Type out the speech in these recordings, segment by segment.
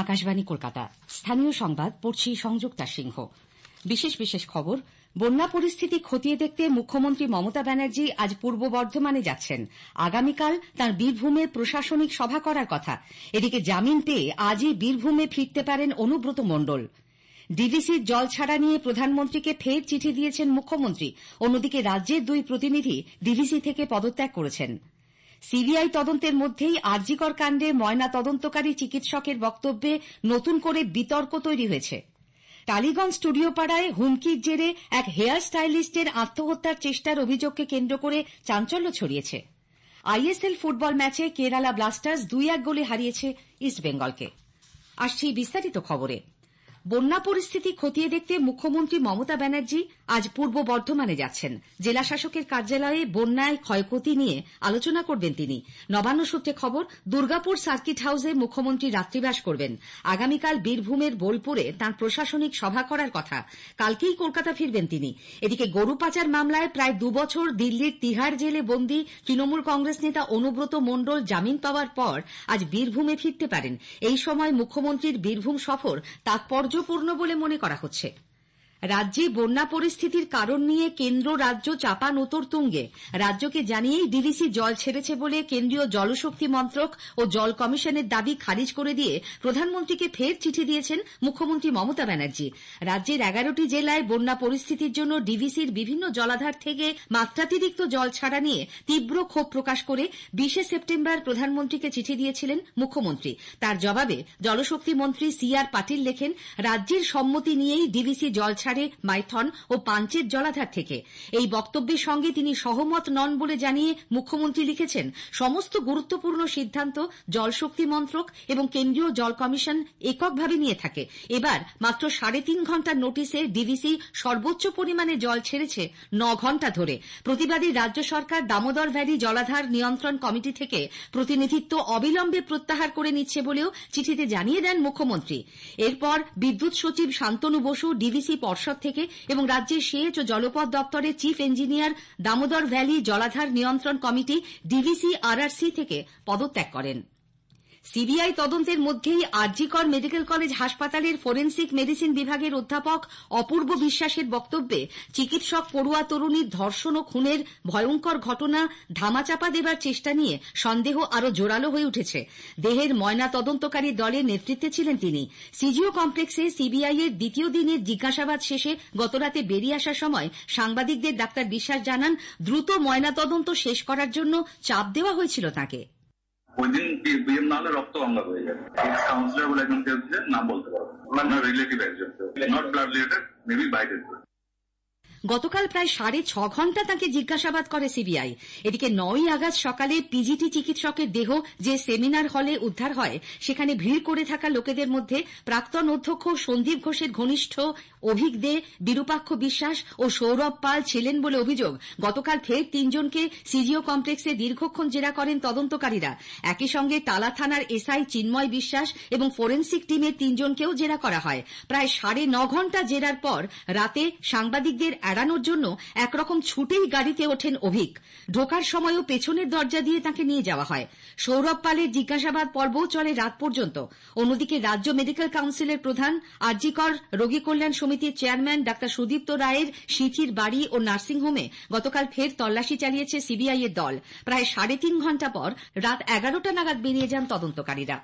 আকাশবাণী কলকাতা। স্থানীয় সংবাদ, পড়ছি সংযুক্তা সিংহ। বিশেষ বিশেষ খবর, বন্যা পরিস্থিতি খতিয়ে দেখতে মুখ্যমন্ত্রী মমতা ব্যানার্জি আজ পূর্ব বর্ধমানে যাচ্ছেন। আগামীকাল তাঁর বীরভূমে প্রশাসনিক সভা করার কথা। এদিকে জামিন পেয়ে আজই বীরভূমে ফিরতে পারেন অনুব্রত মণ্ডল। ডিভিসির জল ছাড়া নিয়ে প্রধানমন্ত্রীকে ফের চিঠি দিয়েছেন মুখ্যমন্ত্রী। অন্যদিকে রাজ্যের দুই প্রতিনিধি ডিভিসি থেকে পদত্যাগ করেছেন। সিবিআই তদন্তের মধ্যেই আরজিকর কাণ্ডে ময়না তদন্তকারী চিকিৎসকের বক্তব্যে নতুন করে বিতর্ক তৈরি হয়েছে। টালিগঞ্জ স্টুডিও পাড়ায় হুমকির জেরে এক হেয়ার স্টাইলিস্টের আত্মহত্যার চেষ্টার অভিযোগকে কেন্দ্র করে চাঞ্চল্য ছড়িয়েছে। আইএসএল ফুটবল ম্যাচে কেরালা ব্লাস্টার্স দুই এক গোলে হারিয়েছে ইস্টবেঙ্গলকে। বন্যা পরিস্থিতি খতিয়ে দেখতে মুখ্যমন্ত্রী মমতা ব্যানার্জি আজ পূর্ব বর্ধমানে যাচ্ছেন। জেলা শাসকের কার্যালয়ে বন্যায় ক্ষয়ক্ষতি নিয়ে আলোচনা করবেন তিনি। নবান্ন সূত্রে খবর, দুর্গাপুর সার্কিট হাউসে মুখ্যমন্ত্রী রাত্রিবাস করবেন। আগামীকাল বীরভূমের বোলপুরে তাঁর প্রশাসনিক সভা করার কথা। কালকেই কলকাতা ফিরবেন তিনি। এদিকে গরু পাচার মামলায় প্রায় দুবছর দিল্লির তিহার জেলে বন্দী তৃণমূল কংগ্রেস নেতা অনুব্রত মণ্ডল জামিন পাওয়ার পর আজ বীরভূমে ফিরতে পারেন। এই সময় মুখ্যমন্ত্রীর বীরভূম সফর তাৎপর্যপূর্ণ বলে মনে করা হচ্ছে। রাজ্যে বন্যা পরিস্থিতির কারণ নিয়ে কেন্দ্র, রাজ্য চাপা নতর তুঙ্গে রাজ্যকে জানিয়েই ডিভিসি জল ছেড়েছে বলে কেন্দ্রীয় জলশক্তি মন্ত্রক ও জল কমিশনের দাবি খারিজ করে দিয়ে প্রধানমন্ত্রীকে ফের চিঠি দিয়েছেন মুখ্যমন্ত্রী মমতা ব্যানার্জি। রাজ্যের এগারোটি জেলায় বন্যা পরিস্থিতির জন্য ডিভিসির বিভিন্ন জলাধার থেকে মাত্রাতিরিক্ত জল ছাড়া নিয়ে তীব্র ক্ষোভ প্রকাশ করে বিশে সেপ্টেম্বর প্রধানমন্ত্রীকে চিঠি দিয়েছিলেন মুখ্যমন্ত্রী। তার জবাবে জলশক্তি মন্ত্রী সি আর পাটিল লেখেন, রাজ্যের সম্মতি নিয়েই ডিভিসি জল মাইথন ও পাঞ্চের জলাধার থেকে। এই বক্তব্যের সঙ্গে তিনি সহমত নন বলে জানিয়ে মুখ্যমন্ত্রী লিখেছেন, সমস্ত গুরুত্বপূর্ণ সিদ্ধান্ত জলশক্তি মন্ত্রক এবং কেন্দ্রীয় জল কমিশন এককভাবে নিয়ে থাকে। এবার মাত্র সাড়ে তিন ঘণ্টার নোটিশে ডিভিসি সর্বোচ্চ পরিমাণে জল ছেড়েছে ন ঘণ্টা ধরে। প্রতিবাদী রাজ্য সরকার দামোদর ভ্যালি জলাধার নিয়ন্ত্রণ কমিটি থেকে প্রতিনিধিত্ব অবিলম্বে প্রত্যাহার করে নিচ্ছে বলেও চিঠিতে জানিয়ে দেন মুখ্যমন্ত্রী। এরপর বিদ্যুৎ সচিব শান্তনু বসু ডিভিসি পর্ষদ থেকে এবং রাজ্যের সেচ ও জলপথ দপ্তরের চিফ ইঞ্জিনিয়ার দামোদর ভ্যালি জলাধার নিয়ন্ত্রণ কমিটি ডিভিসি আরআরসি থেকে পদত্যাগ করেন। সিবিআই তদন্তের মধ্যেই আরজিকর মেডিকেল কলেজ হাসপাতালের ফোরেন্সিক মেডিসিন বিভাগের অধ্যাপক অপূর্ব বিশ্বাসের বক্তব্যে চিকিৎসক পড়ুয়া তরুণীর ধর্ষণ ও খুনের ভয়ঙ্কর ঘটনা ধামাচাপা দেবার চেষ্টা নিয়ে সন্দেহ আরও জোরালো হয়ে উঠেছে। দেহের ময়না তদন্তকারী দলের নেতৃত্বে ছিলেন তিনি। সিজিও কমপ্লেক্সে সিবিআই এর দ্বিতীয় দিনের জিজ্ঞাসাবাদ শেষে গতরাতে বেরিয়ে আসার সময় সাংবাদিকদের ডাক্তার বিশ্বাস জানান, দ্রুত ময়না তদন্ত শেষ করার জন্য চাপ দেওয়া হয়েছিল তাঁকে। ওই দিন বিএম না হলে রক্ত গঙ্গা হয়ে যাবে। এক্স কাউন্সিলর বলে একজন ছিলেন নাম বলতে পারব ওনার রিলেটিভ একজন নট ব্লাড রিলেটেড মেবি বাইরের গতকাল প্রায় সাড়ে ছ ঘণ্টা তাকে জিজ্ঞাসাবাদ করে সিবিআই। এদিকে নয়ই আগস্ট সকালে পিজিটি চিকিৎসকের দেহ যে সেমিনার হলে উদ্ধার হয়, সেখানে ভিড় করে থাকা লোকেদের মধ্যে প্রাক্তন অধ্যক্ষ সন্দীপ ঘোষের ঘনিষ্ঠ অভিক দে, বিরূপাক্ষ বিশ্বাস ও সৌরভ পাল ছিলেন বলে অভিযোগ। গতকাল ফের তিনজনকে সিজিও কমপ্লেক্সে দীর্ঘক্ষণ জেরা করেন তদন্তকারীরা। একই সঙ্গে তালা থানার এসআই চিন্ময় বিশ্বাস এবং ফোরেন্সিক টিমের তিনজনকেও জেরা করা হয়। প্রায় সাড়ে ন ঘণ্টা জেরার পর রাতে সাংবাদিকদের এড়ানোর জন্য একরকম ছুটেই গাড়িতে ওঠেন অভিক। ঢোকার সময়ও পেছনের দরজা দিয়ে তাকে নিয়ে যাওয়া হয়। সৌরভ পালের জিজ্ঞাসাবাদ পর্বও চলে রাত পর্যন্ত। অন্যদিকে রাজ্য মেডিকেল কাউন্সিলের প্রধান, আরজিকর রোগী কল্যাণ সমিতির চেয়ারম্যান ডাক্তার সুদীপ্ত রায়ের সিথির বাড়ি ও নার্সিংহোমে গতকাল ফের তল্লাশি চালিয়েছে সিবিআই এর দল। প্রায় সাড়ে তিন ঘণ্টা পর রাত এগারোটা নাগাদ বেরিয়ে যান তদন্তকারীরা।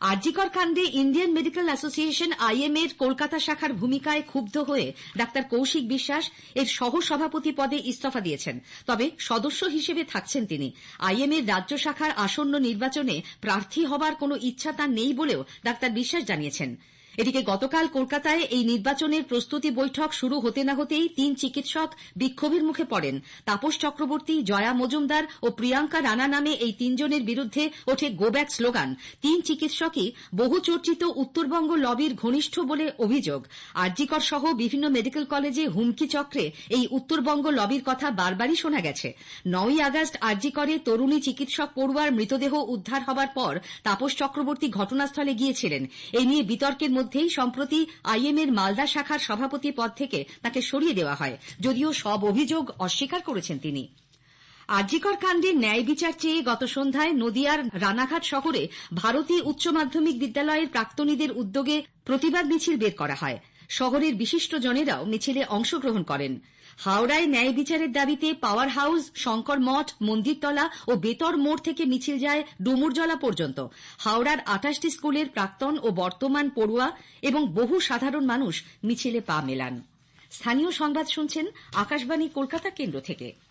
আরজিকর কাণ্ডে ইন্ডিয়ান মেডিকেল অ্যাসোসিয়েশন আইএম এর কলকাতা শাখার ভূমিকায় ক্ষুব্ধ হয়ে ডাক্তার কৌশিক বিশ্বাস এর সহ সভাপতি পদে ইস্তফা দিয়েছেন। তবে সদস্য হিসেবে থাকছেন তিনি। আইএম এর রাজ্য শাখার আসন্ন নির্বাচনে প্রার্থী হবার কোন ইচ্ছা তাঁর নেই বলেও ডাক্তার বিশ্বাস জানিয়েছেন। এদিকে গতকাল কলকাতায় এই নির্বাচনের প্রস্তুতি বৈঠক শুরু হতে না হতেই তিন চিকিৎসক বিক্ষোভের মুখে পড়েন। তাপস চক্রবর্তী, জয়া মজুমদার ও প্রিয়াঙ্কা রানা নামে এই তিনজনের বিরুদ্ধে ওঠে গো ব্যাক স্লোগান তিন চিকিৎসকই বহু চর্চিত উত্তরবঙ্গ লবির ঘনিষ্ঠ বলে অভিযোগ। আরজিকর সহ বিভিন্ন মেডিকেল কলেজে হুমকি চক্রে এই উত্তরবঙ্গ লবির কথা বারবারই শোনা গেছে। নয়ই আগস্ট আরজিকরে তরুণী চিকিৎসক পড়ুয়ার মৃতদেহ উদ্ধার হবার পর তাপস চক্রবর্তী ঘটনাস্থলে গিয়েছিলেন। এই নিয়ে বিতর্কের মধ্যেই সম্প্রতি আইএম এর মালদা শাখার সভাপতি পদ থেকে তাকে সরিয়ে দেওয়া হয়। যদিও সব অভিযোগ অস্বীকার করেছেন তিনি। আরজিকর কাণ্ডে ন্যায় বিচার চেয়ে গত সন্ধ্যায় নদিয়ার রানাঘাট শহরে ভারতী উচ্চ মাধ্যমিক বিদ্যালয়ের প্রাক্তনীদের উদ্যোগে প্রতিবাদ মিছিল বের করা হয়। শহরের বিশিষ্ট জনেরাও মিছিলে অংশগ্রহণ করেন। হাওড়ায় ন্যায় বিচারের দাবিতে পাওয়ার হাউস, শঙ্কর মঠ, মন্দিরতলা ও বেতর মোড় থেকে মিছিল যায় ডুমুরজলা পর্যন্ত। হাওড়ার আঠাশটি স্কুলের প্রাক্তন ও বর্তমান পড়ুয়া এবং বহু সাধারণ মানুষ মিছিলে পা মেলান। স্থানীয় সংবাদ শুনছেন আকাশবাণী কলকাতা কেন্দ্র থেকে।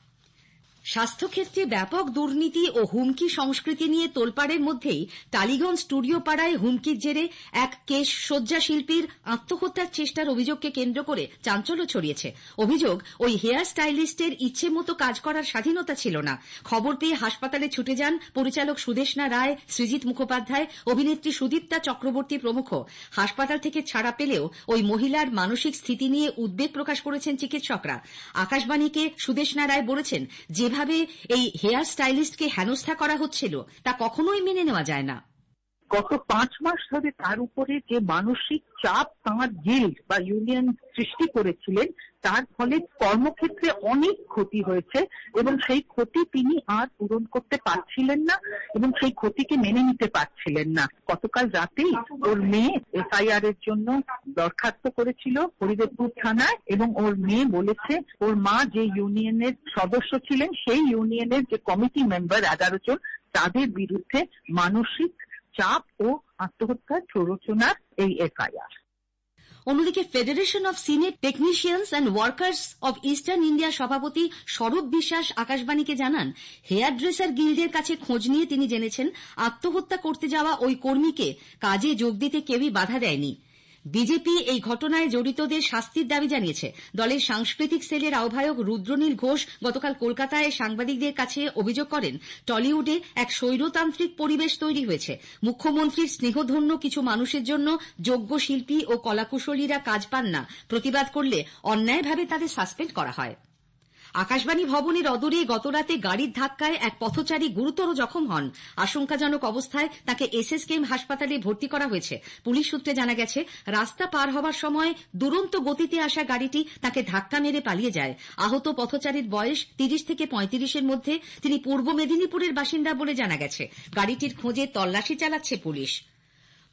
স্বাস্থ্যক্ষেত্রে ব্যাপক দুর্নীতি ও হুমকি সংস্কৃতি নিয়ে তোলপাড়ের মধ্যেই টালিগঞ্জ স্টুডিও পাড়ায় হুমকির জেরে এক কেশ শয্যা শিল্পীর আত্মহত্যার চেষ্টার অভিযোগকে কেন্দ্র করে চাঞ্চল্য ছড়িয়েছে। অভিযোগ, ওই হেয়ার স্টাইলিস্টের ইচ্ছে মতো কাজ করার স্বাধীনতা ছিল না। খবর পেয়ে হাসপাতালে ছুটে যান পরিচালক সুদেশনা রায়, সৃজিত মুখোপাধ্যায়, অভিনেত্রী সুদীপ্তা চক্রবর্তী প্রমুখ। হাসপাতাল থেকে ছাড়া পেলেও ওই মহিলার মানসিক স্থিতি নিয়ে উদ্বেগ প্রকাশ করেছেন চিকিৎসকরা। আকাশবাণীকে সুদেশনা রায় বলেছেন, যেভাবে এই হেয়ার স্টাইলিস্টকে হেনস্থা করা হচ্ছিল তা কখনোই মেনে নেওয়া যায় না। গত পাঁচ মাস ধরে তার উপরে যে মানসিক চাপ তাঁর গিল্ড বা ইউনিয়ন সৃষ্টি করেছিলেন, তার ফলে কর্মক্ষেত্রে অনেক ক্ষতি হয়েছে এবং সেই ক্ষতি তিনি আর পূরণ করতে পারছিলেন না এবং সেই ক্ষতিকে মেনে নিতে পারছিলেন না। গতকাল রাতেই ওর মেয়ে এফআইআর এর জন্য দরখাস্ত করেছিল হরিদেবপুর থানায় এবং ওর মেয়ে বলেছে, ওর মা যে ইউনিয়নের সদস্য ছিলেন, সেই ইউনিয়নের যে কমিটি মেম্বার এগারো জন তাদের বিরুদ্ধে মানসিক চাপ ও আত্মহত্যার প্ররোচনার এই এফআইআর। অন্যদিকে federation of senate technicians and workers of eastern India সভাপতি স্বরূপ বিশ্বাস আকাশবাণীকে জানান হেয়ার ড্রেসার গিল্ডের কাছে খোঁজ নিয়ে তিনি জেনেছেন, আত্মহত্যা করতে যাওয়া ওই কর্মীকে কাজে যোগ দিতে কেউই বাধা দেয়নি। বিজেপি এই ঘটনায় জড়িতদের শাস্তির দাবি জানিয়েছে। দলের সাংস্কৃতিক সেলের আহ্বায়ক রুদ্রনীল ঘোষ গতকাল কলকাতায় সাংবাদিকদের কাছে অভিযোগ করেন, টলিউডে এক স্বৈরতান্ত্রিক পরিবেশ তৈরি হয়েছে। মুখ্যমন্ত্রীর স্নেহধন্য কিছু মানুষের জন্য যোগ্য শিল্পী ও কলাকুশলীরা কাজ পান না। প্রতিবাদ করলে অন্যায়ভাবে তাদের সাসপেন্ড করা হয়। আকাশবাণী ভবনের অদূরে গতরাতে গাড়ির ধাক্কায় এক পথচারী গুরুতর জখম হন। আশঙ্কাজনক অবস্থায় তাকে এসএসকেএম হাসপাতালে ভর্তি করা হয়েছে। পুলিশ সূত্রে জানা গেছে, রাস্তা পার হওয়ার সময় দুরন্ত গতিতে আসা গাড়িটি তাকে ধাক্কা মেরে পালিয়ে যায়। আহত পথচারীর বয়স তিরিশ থেকে পঁয়ত্রিশের মধ্যে। তিনি পূর্ব মেদিনীপুরের বাসিন্দা বলে জানা গেছে। গাড়িটির খোঁজে তল্লাশি চালাচ্ছে পুলিশ।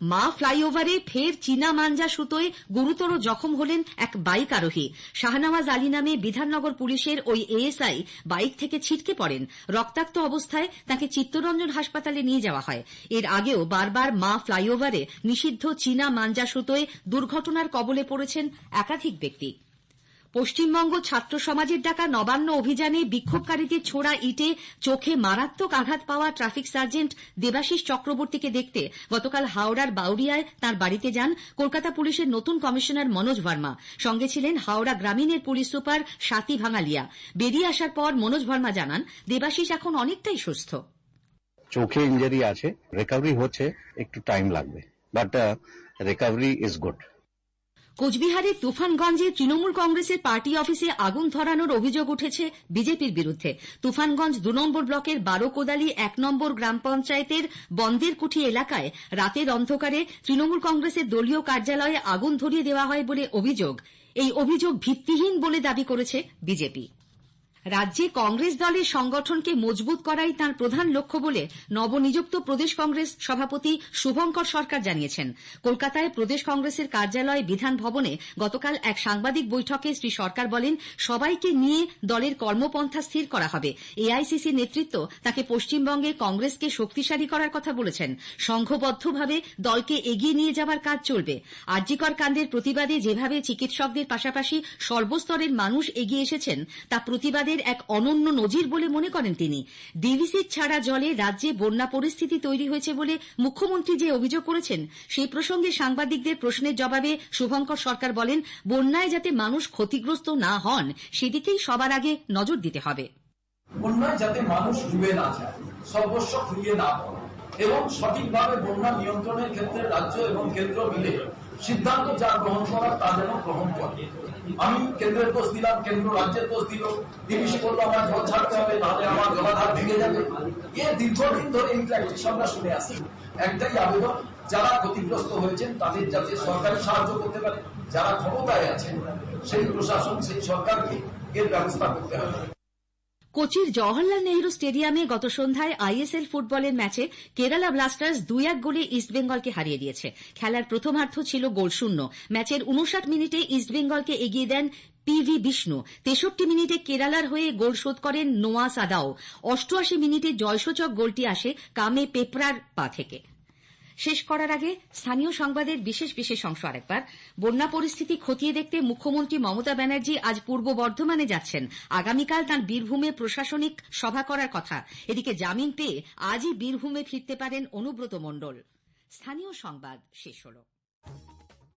মা ফ্লাইওভারে ফের চীনা মাঞ্জা সুতোয় গুরুতর জখম হলেন এক বাইক আরোহী। শাহনওয়াজ আলী নামে বিধাননগর পুলিশের ওই এএসআই বাইক থেকে ছিটকে পড়েন। রক্তাক্ত অবস্থায় তাকে চিত্তরঞ্জন হাসপাতালে নিয়ে যাওয়া হয়। এর আগেও বারবার মা ফ্লাইওভারে নিষিদ্ধ চীনা মাঞ্জা সুতোয় দুর্ঘটনার কবলে পড়েছেন একাধিক ব্যক্তি। পশ্চিমবঙ্গ ছাত্র সমাজের ডাকা নবান্ন অভিযানে বিক্ষোভকারীদের ছোড়া ইটে চোখে মারাত্মক আঘাত পাওয়া ট্রাফিক সার্জেন্ট দেবাশিস চক্রবর্তীকে দেখতে গতকাল হাওড়ার বাউরিয়ায় তার বাড়িতে যান কলকাতা পুলিশের নতুন কমিশনার মনোজ ভার্মা। সঙ্গে ছিলেন হাওড়া গ্রামীণের পুলিশ সুপার স্বাতি ভাঙালিয়া। বেরিয়ে আসার পর মনোজ ভার্মা জানান, দেবাশিস এখন অনেকটাই সুস্থ। চোখে ইঞ্জারি আছে রিকভারি হচ্ছে, একটু টাইম লাগবে। বাট রিকভারি ইজ গুড কোচবিহারের তুফানগঞ্জে তৃণমূল কংগ্রেসের পার্টি অফিসে আগুন ধরানোর অভিযোগ উঠেছে বিজেপির বিরুদ্ধে। তুফানগঞ্জ দু নম্বর ব্লকের বারোকোদালি এক নম্বর গ্রাম পঞ্চায়েতের বন্দের কুঠি এলাকায় রাতের অন্ধকারে তৃণমূল কংগ্রেসের দলীয় কার্যালয়ে আগুন ধরিয়ে দেওয়া হয় বলে অভিযোগ। এই অভিযোগ ভিত্তিহীন বলে দাবি করেছে বিজেপি। রাজ্যে কংগ্রেস দলের সংগঠনকে মজবুত করাই তাঁর প্রধান লক্ষ্য বলে নবনিযুক্ত প্রদেশ কংগ্রেস সভাপতি শুভঙ্কর সরকার জানিয়েছেন। কলকাতায় প্রদেশ কংগ্রেসের কার্যালয় বিধান ভবনে গতকাল এক সাংবাদিক বৈঠকে শ্রী সরকার বলেন, সবাইকে নিয়ে দলের কর্মপন্থা স্থির করা হবে। এআইসিসি নেতৃত্ব তাকে পশ্চিমবঙ্গে কংগ্রেসকে শক্তিশালী করার কথা বলেছেন। সংঘবদ্ধভাবে দলকে এগিয়ে নিয়ে যাওয়ার কাজ চলবে। আরজিকর কাণ্ডের প্রতিবাদে যেভাবে চিকিৎসকদের পাশাপাশি সর্বস্তরের মানুষ এগিয়ে এসেছেন, তা প্রতিবাদে এক অনন্য নজির বলে মনে করেন তিনি। ডিভিসির ছাড়া জলে রাজ্যে বন্যা পরিস্থিতি তৈরি হয়েছে বলে মুখ্যমন্ত্রী যে অভিযোগ করেছেন, সেই প্রসঙ্গে সাংবাদিকদের প্রশ্নের জবাবে শুভঙ্কর সরকার বলেন, বন্যায় যাতে মানুষ ক্ষতিগ্রস্ত না হন, সেদিকেই সবার আগে নজর দিতে হবে। বন্যায় যাতে মানুষ ডুবে না যায়, সর্বস্ব না এবং সঠিকভাবে বন্যা নিয়ন্ত্রণের ক্ষেত্রে রাজ্য এবং কেন্দ্র মিলে সিদ্ধান্ত যা গ্রহণ করার তা যেন গ্রহণ করে। আমি কেন্দ্রের দোষ দিলাম, কেন্দ্র রাজ্যের দোষ দিল ডিবিসি বলল আমার জল ছাড়তে হবে নাহলে আমার জলাধার ভেঙে যাবে। এ দীর্ঘদিন ধরে এই প্র্যাকটিস আমরা শুনে আসি। একটাই আবেদন, যারা ক্ষতিগ্রস্ত হয়েছেন, তাদের যাতে সরকারি সাহায্য করতে পারে। যারা ক্ষমতায় আছেন, সেই প্রশাসন, সেই সরকারকে এর ব্যবস্থা করতে হবে। কোচির জওহরলাল নেহরু স্টেডিয়ামে গত সন্ধ্যায় আইএসএল ফুটবলের ম্যাচে কেরালা ব্লাস্টার্স দুই এক গোলে ইস্টবেঙ্গলকে হারিয়ে দিয়েছে। খেলার প্রথমার্ধ ছিল গোলশূন্য ম্যাচের উনষাট মিনিটে ইস্টবেঙ্গলকে এগিয়ে দেন পি ভি বিষ্ণু। তেষট্টি মিনিটে কেরালার হয়ে গোল শোধ করেন নোয়া সাদাও। অষ্টআশি মিনিটে জয়সূচক গোলটি আসে কামে পেপরার পা থেকে। শেষ করার আগে স্থানীয় সংবাদের বিশেষ বিশেষ অংশ আরেকবার। বন্যা পরিস্থিতি খতিয়ে দেখতে মুখ্যমন্ত্রী মমতা ব্যানার্জি আজ পূর্ব বর্ধমানে যাচ্ছেন। আগামীকাল তাঁর বীরভূমে প্রশাসনিক সভা করার কথা। এদিকে জামিন পেয়ে আজই বীরভূমে ফিরতে পারেন অনুব্রত মণ্ডল।